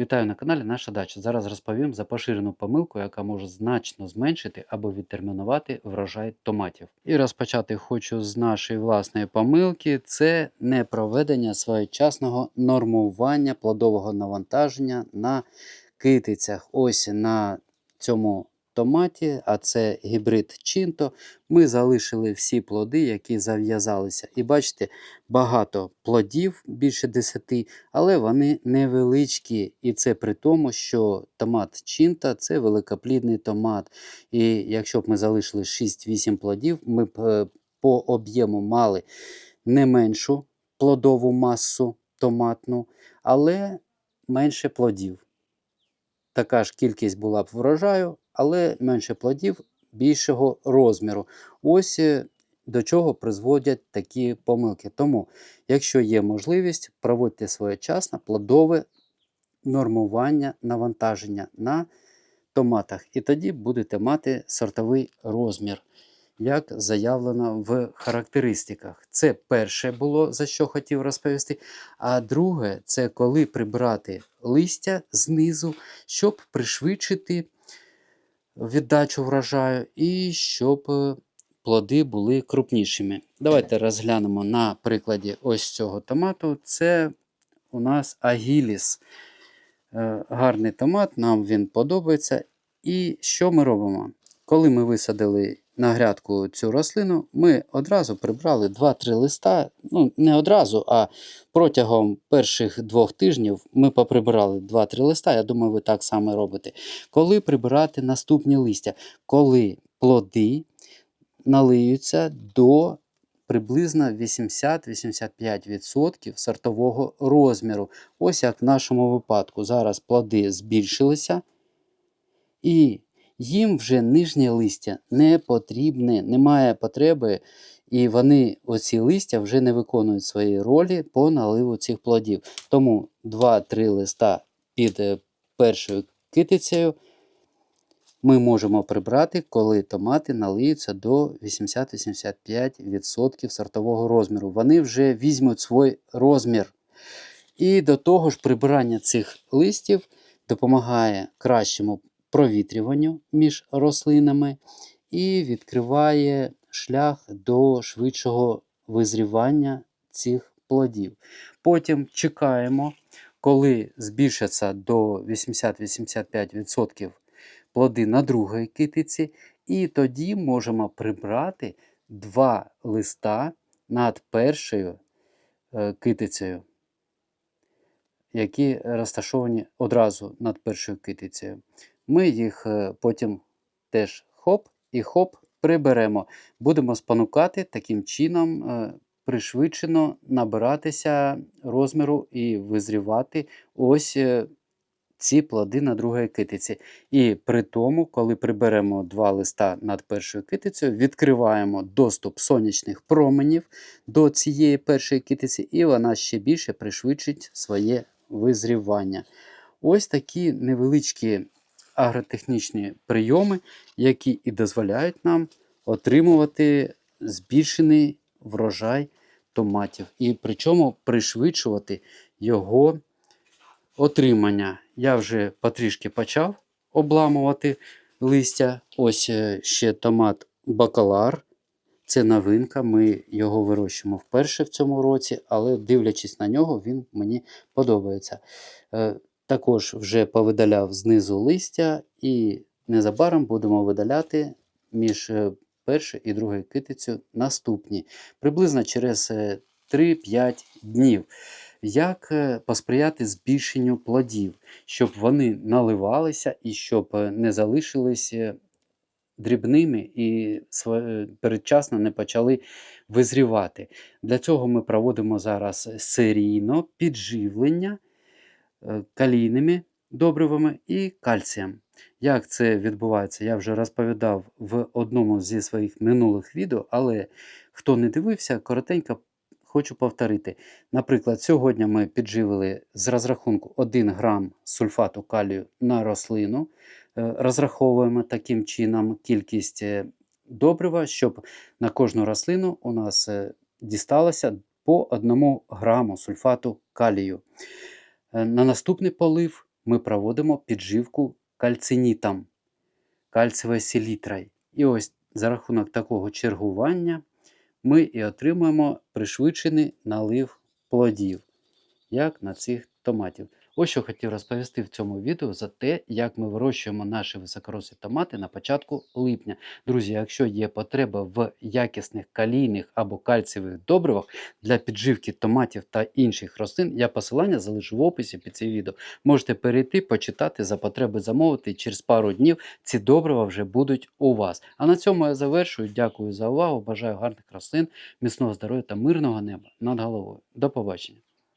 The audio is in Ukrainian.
Вітаю на каналі Наша Дача. Зараз розповім за поширену помилку, яка може значно зменшити або відтермінувати врожай томатів. І розпочати хочу з нашої власної помилки: це не проведення своєчасного нормування плодового навантаження на китицях. Ось на цьому томаті, а це гібрид Чинто. Ми залишили всі плоди, які зав'язалися. І бачите, багато плодів, більше 10, але вони невеличкі. І це при тому, що томат Чинта це великоплідний томат. І якщо б ми залишили 6-8 плодів, ми б е, по об'єму мали не меншу плодову масу томатну, але менше плодів. Така ж кількість була б врожаю, але менше плодів більшого розміру. Ось е, до чого призводять такі помилки. Тому, якщо є можливість, проводьте своєчасно плодове нормування навантаження на томатах. І тоді будете мати сортовий розмір, як заявлено в характеристиках. Це перше було, за що хотів розповісти. А друге, це коли прибрати листя знизу, щоб пришвидшити віддачу врожаю і щоб е, плоди були крупнішими. Давайте розглянемо на прикладі ось цього томату. Це у нас агіліс. Е, Гарний томат, нам він подобається. І що ми робимо? Коли ми висадили на грядку цю рослину, ми одразу прибрали 2-3 листа. Ну, не одразу, а протягом перших двох тижнів ми поприбирали 2-3 листа. Я думаю, ви так само робите. Коли прибирати наступні листя? Коли плоди налиються до приблизно 80-85% сортового розміру. Ось як в нашому випадку. Зараз плоди збільшилися. І їм вже нижнє листя не потрібне, немає потреби, і вони, оці листя, вже не виконують свої ролі по наливу цих плодів. Тому 2-3 листа під е, першою китицею ми можемо прибрати, коли томати налиються до 80-85% сортового розміру. Вони вже візьмуть свій розмір. І до того ж, прибирання цих листів допомагає кращому провітрюванню між рослинами і відкриває шлях до швидшого визрівання цих плодів. Потім чекаємо, коли збільшаться до 80-85% плоди на другій китиці, і тоді можемо прибрати два листа над першою е, китицею, які розташовані одразу над першою китицею. Ми їх е, потім теж хоп і хоп приберемо. Будемо спонукати таким чином е, пришвидшено набиратися розміру і визрівати ось е, ці плоди на другій китиці. І при тому, коли приберемо два листа над першою китицею, відкриваємо доступ сонячних променів до цієї першої китиці, і вона ще більше пришвидшить своє визрівання. Ось такі невеличкі агротехнічні прийоми, які і дозволяють нам отримувати збільшений врожай томатів. І причому пришвидшувати його отримання. Я вже потрішки почав обламувати листя. Ось е, ще томат бакалар. Це новинка, ми його вирощуємо вперше в цьому році, але дивлячись на нього, він мені подобається. Е, також вже повидаляв знизу листя, і незабаром будемо видаляти між е, першою і другою китицю наступні, приблизно через 3-5 днів. Як е, посприяти збільшенню плодів, щоб вони наливалися і щоб е, не залишились дрібними і передчасно не почали визрівати. Для цього ми проводимо зараз серійно підживлення калійними добривами і кальцієм. Як це відбувається, я вже розповідав в одному зі своїх минулих відео, але хто не дивився, коротенько хочу повторити. Наприклад, сьогодні ми підживили з розрахунку 1 грам сульфату калію на рослину. Е, розраховуємо таким чином кількість е, добрива, щоб на кожну рослину у нас е, дісталося по 1 граму сульфату калію. На наступний полив ми проводимо підживку кальцинітом, кальцевою селітрою. І ось за рахунок такого чергування ми і отримуємо пришвидшений налив плодів, як на цих томатів. Ось що хотів розповісти в цьому відео за те, як ми вирощуємо наші високорослі томати на початку липня. Друзі, якщо є потреба в якісних калійних або кальцієвих добривах для підживки томатів та інших рослин, я посилання залишу в описі під цим відео. Можете перейти, почитати за потреби замовити. Через пару днів ці добрива вже будуть у вас. А на цьому я завершую. Дякую за увагу. Бажаю гарних рослин, міцного здоров'я та мирного неба над головою. До побачення.